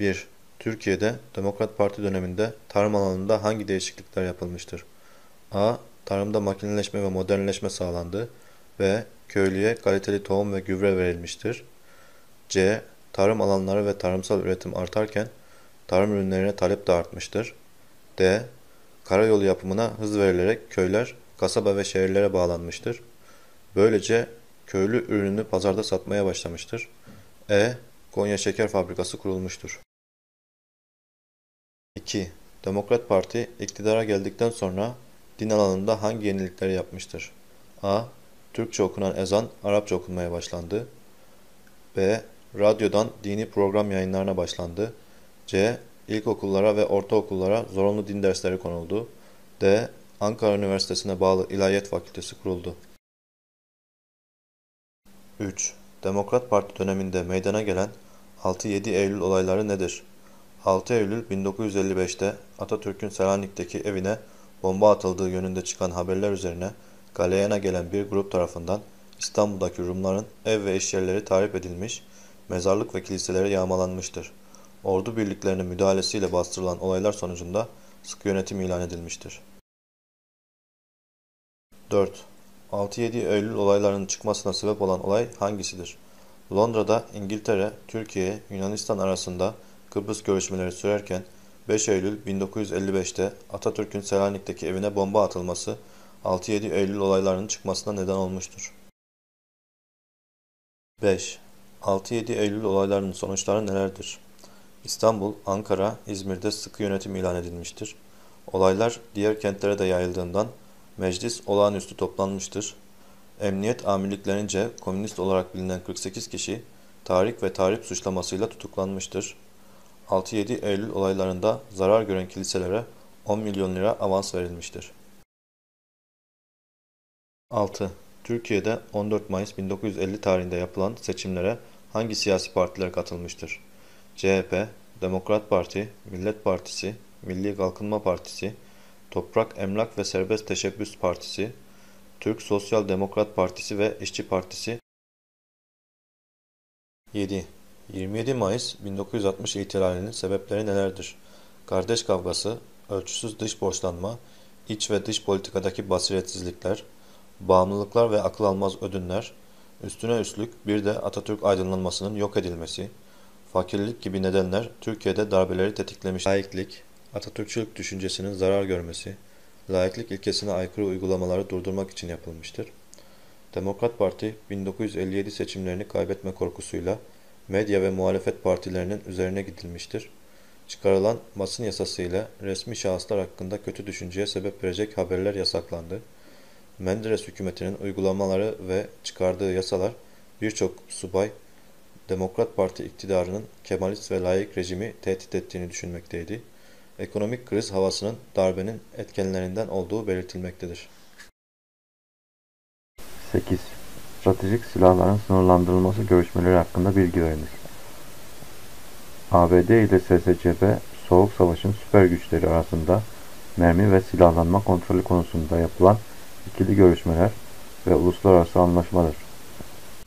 1. Türkiye'de Demokrat Parti döneminde tarım alanında hangi değişiklikler yapılmıştır? A. Tarımda makineleşme ve modernleşme sağlandı. B. Köylüye kaliteli tohum ve gübre verilmiştir. C. Tarım alanları ve tarımsal üretim artarken tarım ürünlerine talep de artmıştır. D. Karayolu yapımına hız verilerek köyler, kasaba ve şehirlere bağlanmıştır. Böylece köylü ürünü pazarda satmaya başlamıştır. E. Konya Şeker Fabrikası kurulmuştur. 2. Demokrat Parti iktidara geldikten sonra din alanında hangi yenilikleri yapmıştır? A. Türkçe okunan ezan Arapça okunmaya başlandı. B. Radyodan dini program yayınlarına başlandı. C. İlkokullara ve ortaokullara zorunlu din dersleri konuldu. D. Ankara Üniversitesi'ne bağlı İlahiyat Fakültesi kuruldu. 3. Demokrat Parti döneminde meydana gelen 6-7 Eylül olayları nedir? 6 Eylül 1955'te Atatürk'ün Selanik'teki evine bomba atıldığı yönünde çıkan haberler üzerine galeyana gelen bir grup tarafından İstanbul'daki Rumların ev ve iş tahrip edilmiş, mezarlık ve kiliseleri yağmalanmıştır. Ordu birliklerinin müdahalesiyle bastırılan olaylar sonucunda sıkı yönetim ilan edilmiştir. 4. 6-7 Eylül olaylarının çıkmasına sebep olan olay hangisidir? Londra'da İngiltere, Türkiye, Yunanistan arasında Kıbrıs görüşmeleri sürerken 5 Eylül 1955'te Atatürk'ün Selanik'teki evine bomba atılması 6-7 Eylül olaylarının çıkmasına neden olmuştur. 5. 6-7 Eylül olaylarının sonuçları nelerdir? İstanbul, Ankara, İzmir'de sıkı yönetim ilan edilmiştir. Olaylar diğer kentlere de yayıldığından meclis olağanüstü toplanmıştır. Emniyet amirliklerince komünist olarak bilinen 48 kişi tahrik ve tahrip suçlamasıyla tutuklanmıştır. 6-7 Eylül olaylarında zarar gören kiliselere 10 milyon lira avans verilmiştir. 6. Türkiye'de 14 Mayıs 1950 tarihinde yapılan seçimlere hangi siyasi partiler katılmıştır? CHP, Demokrat Parti, Millet Partisi, Milli Kalkınma Partisi, Toprak Emlak ve Serbest Teşebbüs Partisi, Türk Sosyal Demokrat Partisi ve İşçi Partisi 7. 27 Mayıs 1960 ihtilalinin sebepleri nelerdir? Kardeş kavgası, ölçüsüz dış borçlanma, iç ve dış politikadaki basiretsizlikler, bağımlılıklar ve akıl almaz ödünler, üstüne üstlük bir de Atatürk aydınlanmasının yok edilmesi, fakirlik gibi nedenler Türkiye'de darbeleri tetiklemiş. Laiklik, Atatürkçülük düşüncesinin zarar görmesi, laiklik ilkesine aykırı uygulamaları durdurmak için yapılmıştır. Demokrat Parti 1957 seçimlerini kaybetme korkusuyla medya ve muhalefet partilerinin üzerine gidilmiştir. Çıkarılan basın yasası ile resmi şahıslar hakkında kötü düşünceye sebep verecek haberler yasaklandı. Menderes hükümetinin uygulamaları ve çıkardığı yasalar birçok subay Demokrat Parti iktidarının Kemalist ve layık rejimi tehdit ettiğini düşünmekteydi. Ekonomik kriz havasının darbenin etkenlerinden olduğu belirtilmektedir. 8 stratejik silahların sınırlandırılması görüşmeleri hakkında bilgi veriniz. ABD ile SSCB, Soğuk Savaş'ın süper güçleri arasında mermi ve silahlanma kontrolü konusunda yapılan ikili görüşmeler ve uluslararası anlaşmadır.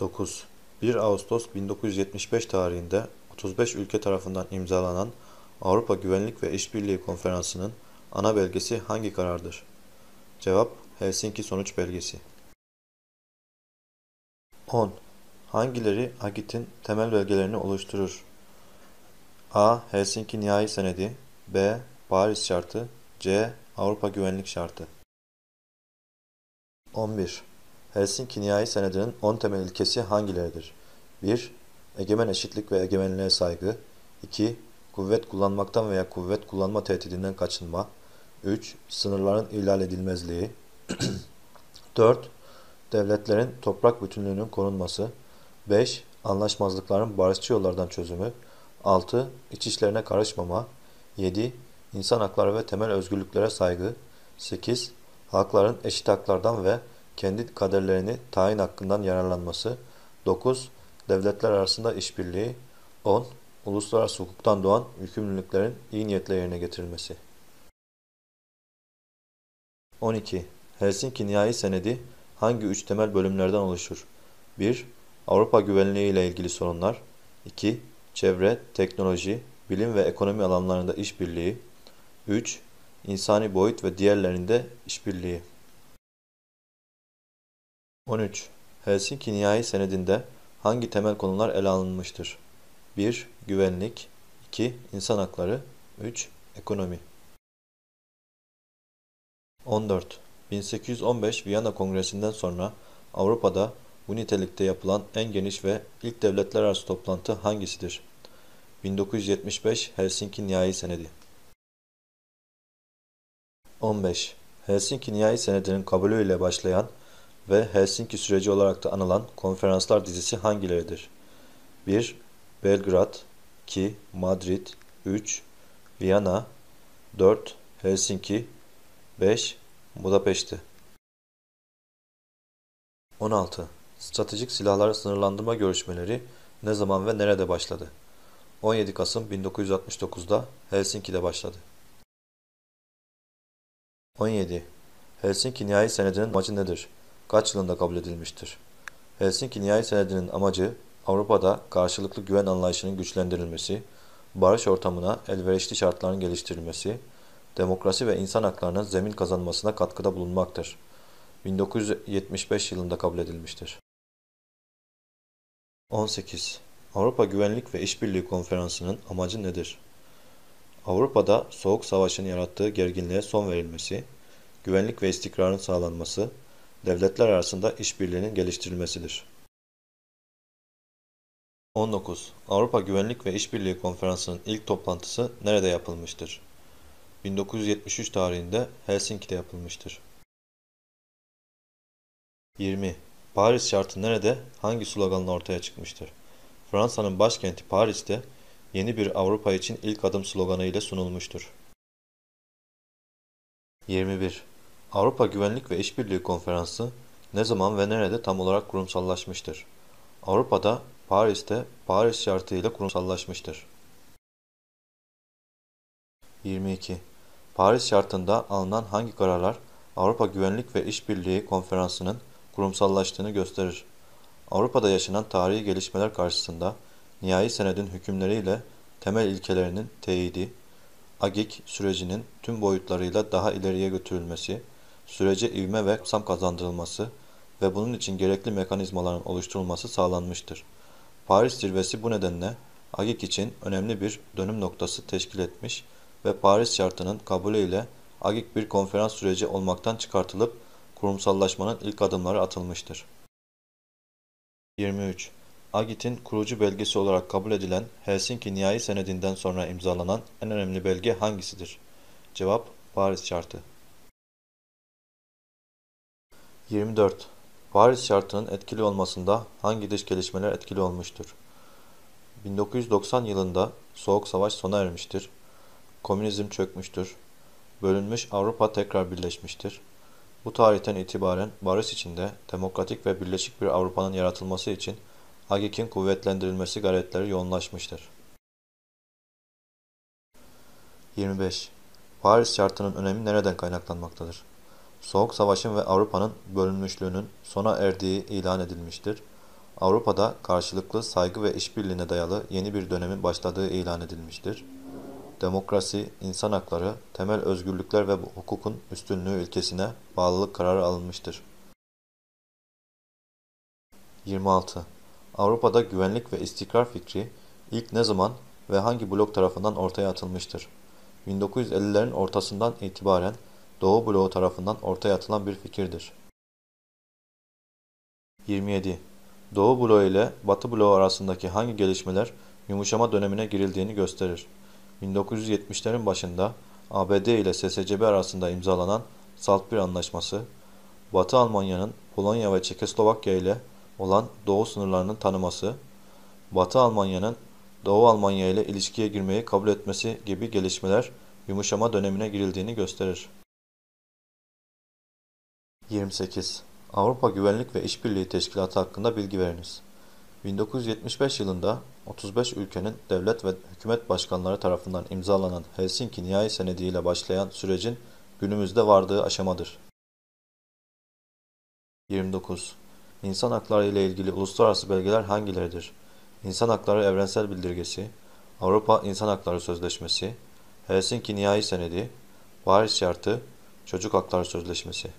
9. 1 Ağustos 1975 tarihinde 35 ülke tarafından imzalanan Avrupa Güvenlik ve İşbirliği Konferansı'nın ana belgesi hangi karardır? Cevap Helsinki Sonuç Belgesi. 10. Hangileri Agit'in temel belgelerini oluşturur? A. Helsinki Nihai Senedi B. Paris Şartı C. Avrupa Güvenlik Şartı 11. Helsinki Nihai Senedi'nin 10 temel ilkesi hangileridir? 1. Egemen eşitlik ve egemenliğe saygı 2. Kuvvet kullanmaktan veya kuvvet kullanma tehdidinden kaçınma 3. Sınırların ihlal edilmezliği 4. Devletlerin toprak bütünlüğünün korunması. 5. Anlaşmazlıkların barışçı yollardan çözümü. 6. İç işlerine karışmama. 7. İnsan hakları ve temel özgürlüklere saygı. 8. Halkların eşit haklardan ve kendi kaderlerini tayin hakkından yararlanması. 9. Devletler arasında işbirliği. 10. Uluslararası hukuktan doğan yükümlülüklerin iyi niyetle yerine getirilmesi. 12. Helsinki Nihai Senedi hangi üç temel bölümlerden oluşur? 1. Avrupa güvenliği ile ilgili sorunlar. 2. Çevre, teknoloji, bilim ve ekonomi alanlarında işbirliği. 3. İnsani boyut ve diğerlerinde işbirliği. 13. Helsinki Nihai Senedi'nde hangi temel konular ele alınmıştır? 1. Güvenlik 2. İnsan hakları 3. Ekonomi 14. 1815 Viyana Kongresi'nden sonra Avrupa'da bu nitelikte yapılan en geniş ve ilk devletler arası toplantı hangisidir? 1975 Helsinki Nihai Senedi 15. Helsinki Nihai Senedi'nin kabulüyle başlayan ve Helsinki süreci olarak da anılan konferanslar dizisi hangileridir? 1. Belgrad 2. Madrid 3. Viyana 4. Helsinki 5. Budapeşte 16. Stratejik silahlar sınırlandırma görüşmeleri ne zaman ve nerede başladı? 17 Kasım 1969'da Helsinki'de başladı. 17. Helsinki Nihai Senedi'nin amacı nedir? Kaç yılında kabul edilmiştir? Helsinki Nihai Senedi'nin amacı Avrupa'da karşılıklı güven anlayışının güçlendirilmesi, barış ortamına elverişli şartların geliştirilmesi, demokrasi ve insan haklarının zemin kazanmasına katkıda bulunmaktır. 1975 yılında kabul edilmiştir. 18. Avrupa Güvenlik ve İşbirliği Konferansı'nın amacı nedir? Avrupa'da Soğuk Savaş'ın yarattığı gerginliğe son verilmesi, güvenlik ve istikrarın sağlanması, devletler arasında işbirliğinin geliştirilmesidir. 19. Avrupa Güvenlik ve İşbirliği Konferansı'nın ilk toplantısı nerede yapılmıştır? 1973 tarihinde Helsinki'de yapılmıştır. 20. Paris Şartı nerede, hangi sloganla ortaya çıkmıştır? Fransa'nın başkenti Paris'te yeni bir Avrupa için ilk adım sloganı ile sunulmuştur. 21. Avrupa Güvenlik ve İşbirliği Konferansı ne zaman ve nerede tam olarak kurumsallaşmıştır? Avrupa'da, Paris'te Paris Şartı ile kurumsallaşmıştır. 22. Paris Şartı'nda alınan hangi kararlar Avrupa Güvenlik ve İşbirliği Konferansı'nın kurumsallaştığını gösterir. Avrupa'da yaşanan tarihi gelişmeler karşısında nihai senedin hükümleriyle temel ilkelerinin teyidi, Agik sürecinin tüm boyutlarıyla daha ileriye götürülmesi, sürece ivme ve kapsam kazandırılması ve bunun için gerekli mekanizmaların oluşturulması sağlanmıştır. Paris zirvesi bu nedenle Agik için önemli bir dönüm noktası teşkil etmiş ve Paris şartının kabulü ile Agik bir konferans süreci olmaktan çıkartılıp kurumsallaşmanın ilk adımları atılmıştır. 23. Agit'in kurucu belgesi olarak kabul edilen Helsinki Nihai Senedi'nden sonra imzalanan en önemli belge hangisidir? Cevap Paris Şartı. 24. Paris Şartı'nın etkili olmasında hangi dış gelişmeler etkili olmuştur? 1990 yılında Soğuk Savaş sona ermiştir. Komünizm çökmüştür. Bölünmüş Avrupa tekrar birleşmiştir. Bu tarihten itibaren barış içinde demokratik ve birleşik bir Avrupa'nın yaratılması için AGİK'in kuvvetlendirilmesi gayretleri yoğunlaşmıştır. 25. Paris Şartı'nın önemi nereden kaynaklanmaktadır? Soğuk Savaş'ın ve Avrupa'nın bölünmüşlüğünün sona erdiği ilan edilmiştir. Avrupa'da karşılıklı saygı ve işbirliğine dayalı yeni bir dönemin başladığı ilan edilmiştir demokrasi, insan hakları, temel özgürlükler ve hukukun üstünlüğü ilkesine bağlılık kararı alınmıştır. 26. Avrupa'da güvenlik ve istikrar fikri ilk ne zaman ve hangi blok tarafından ortaya atılmıştır? 1950'lerin ortasından itibaren Doğu bloğu tarafından ortaya atılan bir fikirdir. 27. Doğu bloğu ile Batı bloğu arasındaki hangi gelişmeler yumuşama dönemine girildiğini gösterir? 1970'lerin başında ABD ile SSCB arasında imzalanan SALT I Anlaşması, Batı Almanya'nın Polonya ve Çekoslovakya ile olan Doğu sınırlarının tanıması, Batı Almanya'nın Doğu Almanya ile ilişkiye girmeyi kabul etmesi gibi gelişmeler yumuşama dönemine girildiğini gösterir. 28. Avrupa Güvenlik ve İşbirliği Teşkilatı hakkında bilgi veriniz. 1975 yılında 35 ülkenin devlet ve hükümet başkanları tarafından imzalanan Helsinki Nihai Senedi ile başlayan sürecin günümüzde vardığı aşamadır. 29. İnsan hakları ile ilgili uluslararası belgeler hangileridir? İnsan Hakları Evrensel Bildirgesi, Avrupa İnsan Hakları Sözleşmesi, Helsinki Nihai Senedi, Paris Şartı, Çocuk Hakları Sözleşmesi.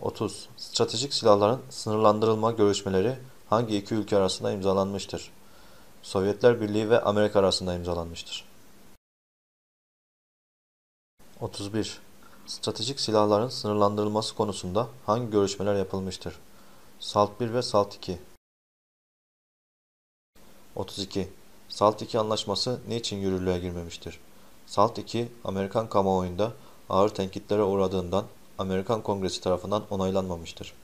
30. Stratejik silahların sınırlandırılma görüşmeleri hangi iki ülke arasında imzalanmıştır? Sovyetler Birliği ve Amerika arasında imzalanmıştır. 31. Stratejik silahların sınırlandırılması konusunda hangi görüşmeler yapılmıştır? SALT 1 ve SALT 2. 32. SALT 2 anlaşması niçin yürürlüğe girmemiştir? SALT 2, Amerikan kamuoyunda ağır tenkitlere uğradığından Amerikan Kongresi tarafından onaylanmamıştır.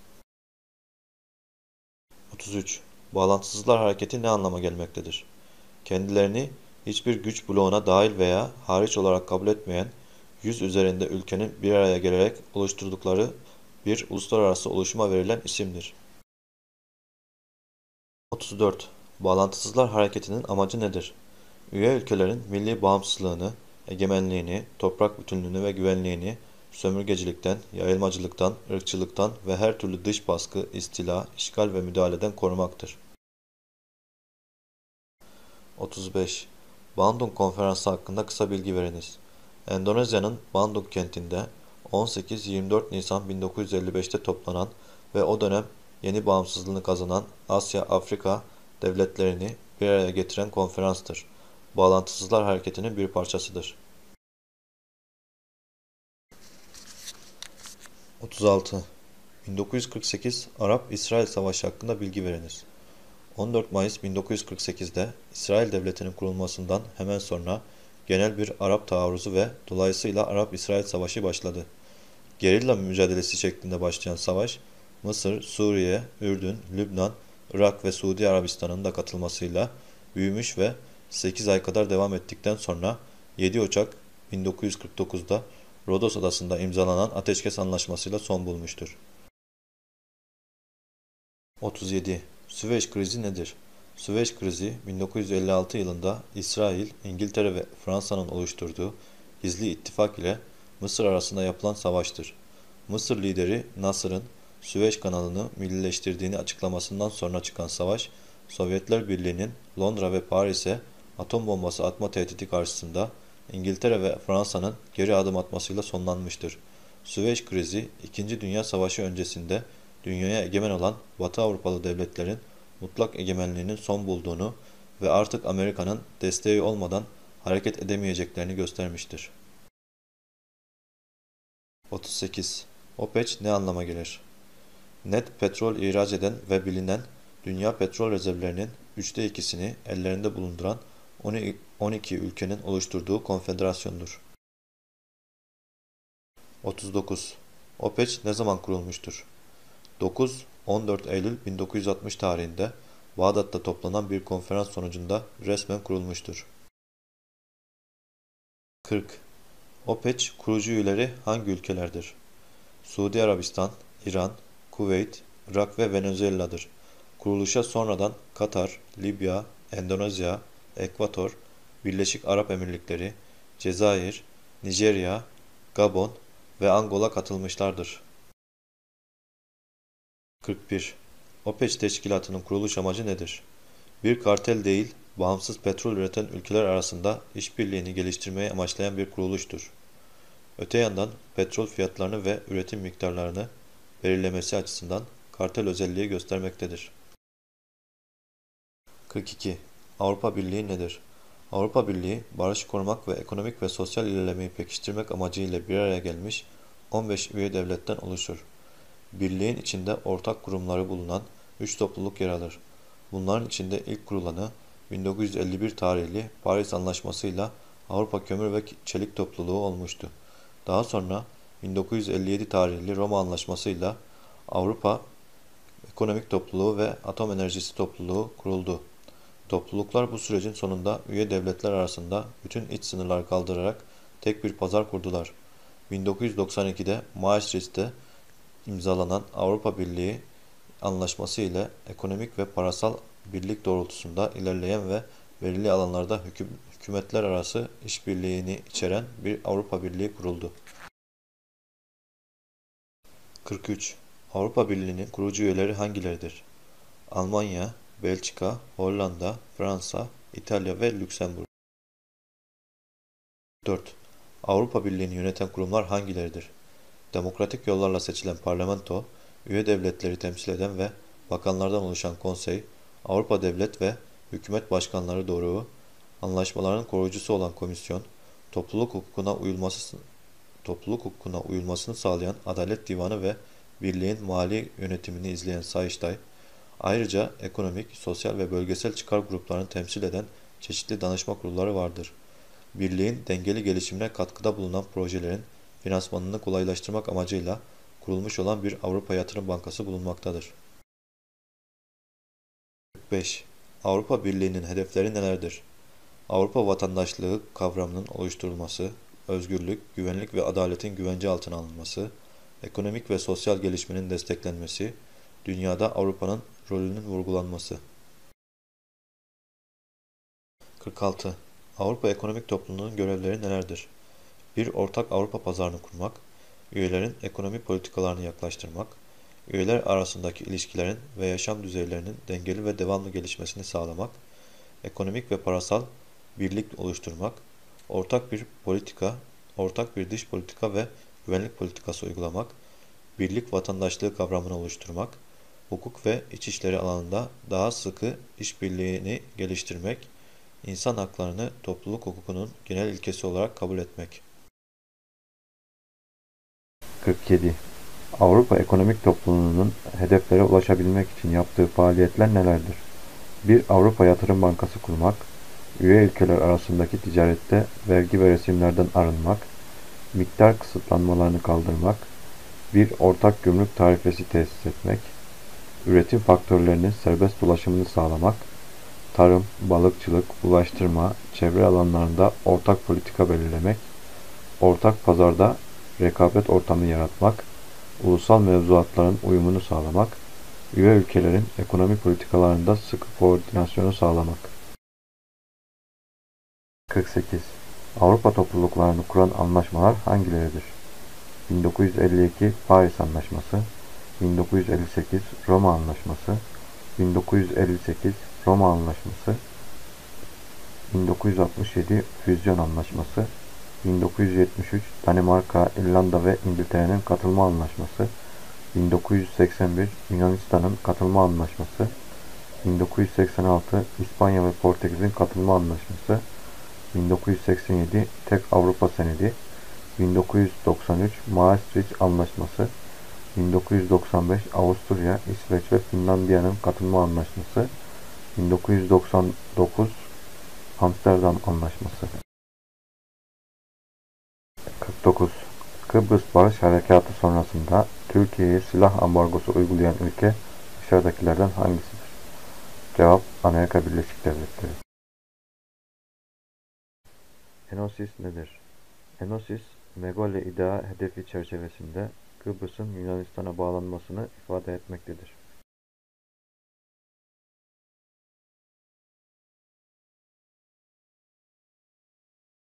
33. Bağlantısızlar hareketi ne anlama gelmektedir? Kendilerini hiçbir güç bloğuna dahil veya hariç olarak kabul etmeyen 100 üzerinde ülkenin bir araya gelerek oluşturdukları bir uluslararası oluşuma verilen isimdir. 34. Bağlantısızlar hareketinin amacı nedir? Üye ülkelerin milli bağımsızlığını, egemenliğini, toprak bütünlüğünü ve güvenliğini sömürgecilikten, yayılmacılıktan, ırkçılıktan ve her türlü dış baskı, istila, işgal ve müdahaleden korumaktır. 35. Bandung Konferansı hakkında kısa bilgi veriniz. Endonezya'nın Bandung kentinde 18-24 Nisan 1955'te toplanan ve o dönem yeni bağımsızlığını kazanan Asya-Afrika devletlerini bir araya getiren konferanstır. Bağlantısızlar hareketinin bir parçasıdır. 36. 1948 Arap-İsrail Savaşı hakkında bilgi veriniz. 14 Mayıs 1948'de İsrail Devleti'nin kurulmasından hemen sonra genel bir Arap taarruzu ve dolayısıyla Arap-İsrail Savaşı başladı. Gerilla mücadelesi şeklinde başlayan savaş, Mısır, Suriye, Ürdün, Lübnan, Irak ve Suudi Arabistan'ın da katılmasıyla büyümüş ve 8 ay kadar devam ettikten sonra 7 Ocak 1949'da Rodos adasında imzalanan ateşkes anlaşmasıyla son bulmuştur. 37. Süveyş krizi nedir? Süveyş krizi 1956 yılında İsrail, İngiltere ve Fransa'nın oluşturduğu gizli ittifak ile Mısır arasında yapılan savaştır. Mısır lideri Nasır'ın Süveyş kanalını millileştirdiğini açıklamasından sonra çıkan savaş, Sovyetler Birliği'nin Londra ve Paris'e atom bombası atma tehdidi karşısında İngiltere ve Fransa'nın geri adım atmasıyla sonlanmıştır. Süveyş krizi, İkinci Dünya Savaşı öncesinde dünyaya egemen olan Batı Avrupalı devletlerin mutlak egemenliğinin son bulduğunu ve artık Amerika'nın desteği olmadan hareket edemeyeceklerini göstermiştir. 38. OPEC ne anlama gelir? Net petrol ihraç eden ve bilinen dünya petrol rezervlerinin üçte ikisini ellerinde bulunduran 12 ülkenin oluşturduğu konfederasyondur. 39. OPEC ne zaman kurulmuştur? 9-14 Eylül 1960 tarihinde Bağdat'ta toplanan bir konferans sonucunda resmen kurulmuştur. 40. OPEC kurucu üyeleri hangi ülkelerdir? Suudi Arabistan, İran, Kuveyt, Irak ve Venezuela'dır. Kuruluşa sonradan Katar, Libya, Endonezya, Ekvator, Birleşik Arap Emirlikleri, Cezayir, Nijerya, Gabon ve Angola katılmışlardır. 41. OPEC teşkilatının kuruluş amacı nedir? Bir kartel değil, bağımsız petrol üreten ülkeler arasında işbirliğini geliştirmeyi amaçlayan bir kuruluştur. Öte yandan petrol fiyatlarını ve üretim miktarlarını belirlemesi açısından kartel özelliği göstermektedir. 42. Avrupa Birliği nedir? Avrupa Birliği, barışı korumak ve ekonomik ve sosyal ilerlemeyi pekiştirmek amacıyla bir araya gelmiş 15 üye devletten oluşur. Birliğin içinde ortak kurumları bulunan 3 topluluk yer alır. Bunların içinde ilk kurulanı 1951 tarihli Paris Anlaşması'yla Avrupa Kömür ve Çelik Topluluğu olmuştu. Daha sonra 1957 tarihli Roma Anlaşması'yla Avrupa Ekonomik Topluluğu ve Atom Enerjisi Topluluğu kuruldu. Topluluklar bu sürecin sonunda üye devletler arasında bütün iç sınırlar kaldırarak tek bir pazar kurdular. 1992'de Maastricht'te imzalanan Avrupa Birliği Anlaşması ile ekonomik ve parasal birlik doğrultusunda ilerleyen ve belirli alanlarda hüküm, hükümetler arası işbirliğini içeren bir Avrupa Birliği kuruldu. 43. Avrupa Birliği'nin kurucu üyeleri hangileridir? Almanya, Belçika, Hollanda, Fransa, İtalya ve Lüksemburg. 4. Avrupa Birliği'ni yöneten kurumlar hangileridir? Demokratik yollarla seçilen parlamento, üye devletleri temsil eden ve bakanlardan oluşan konsey, Avrupa devlet ve hükümet başkanları doğruğu, anlaşmaların koruyucusu olan komisyon, topluluk hukukuna uyulması topluluk hukukuna uyulmasını sağlayan Adalet Divanı ve Birliğin mali yönetimini izleyen Sayıştay, ayrıca ekonomik, sosyal ve bölgesel çıkar gruplarını temsil eden çeşitli danışma kurulları vardır. Birliğin dengeli gelişimine katkıda bulunan projelerin finansmanını kolaylaştırmak amacıyla kurulmuş olan bir Avrupa Yatırım Bankası bulunmaktadır. 5. Avrupa Birliği'nin hedefleri nelerdir? Avrupa vatandaşlığı kavramının oluşturulması, özgürlük, güvenlik ve adaletin güvence altına alınması, ekonomik ve sosyal gelişmenin desteklenmesi, dünyada Avrupa'nın rolünün vurgulanması. 46. Avrupa Ekonomik Topluluğu'nun görevleri nelerdir? Bir ortak Avrupa pazarını kurmak, üyelerin ekonomi politikalarını yaklaştırmak, üyeler arasındaki ilişkilerin ve yaşam düzeylerinin dengeli ve devamlı gelişmesini sağlamak, ekonomik ve parasal birlik oluşturmak, ortak bir politika, ortak bir dış politika ve güvenlik politikası uygulamak, birlik vatandaşlığı kavramını oluşturmak, hukuk ve iç işleri alanında daha sıkı işbirliğini geliştirmek, insan haklarını topluluk hukukunun genel ilkesi olarak kabul etmek. 47. Avrupa Ekonomik Topluluğu'nun hedeflere ulaşabilmek için yaptığı faaliyetler nelerdir? Bir Avrupa Yatırım Bankası kurmak, üye ülkeler arasındaki ticarette vergi ve resimlerden arınmak, miktar kısıtlanmalarını kaldırmak, bir ortak gümrük tarifesi tesis etmek, üretim faktörlerinin serbest dolaşımını sağlamak, tarım, balıkçılık, ulaştırma, çevre alanlarında ortak politika belirlemek, ortak pazarda rekabet ortamı yaratmak, ulusal mevzuatların uyumunu sağlamak, üye ülkelerin ekonomi politikalarında sıkı koordinasyonu sağlamak. 48. Avrupa topluluklarını kuran anlaşmalar hangileridir? 1952 Paris Anlaşması, 1958 Roma Anlaşması, 1958 Roma Anlaşması, 1967 Füzyon Anlaşması, 1973 Danimarka, İrlanda ve İngiltere'nin katılma anlaşması, 1981 Yunanistan'ın katılma anlaşması, 1986 İspanya ve Portekiz'in katılma anlaşması, 1987 Tek Avrupa Senedi, 1993 Maastricht Anlaşması, 1995 Avusturya, İsveç ve Finlandiya'nın katılma anlaşması, 1999 Amsterdam Anlaşması. 49. Kıbrıs Barış Harekatı sonrasında Türkiye'ye silah ambargosu uygulayan ülke aşağıdakilerden hangisidir? Cevap Amerika Birleşik Devletleri. Enosis nedir? Enosis, Megale İdea hedefi çerçevesinde Kıbrıs'ın Yunanistan'a bağlanmasını ifade etmektedir.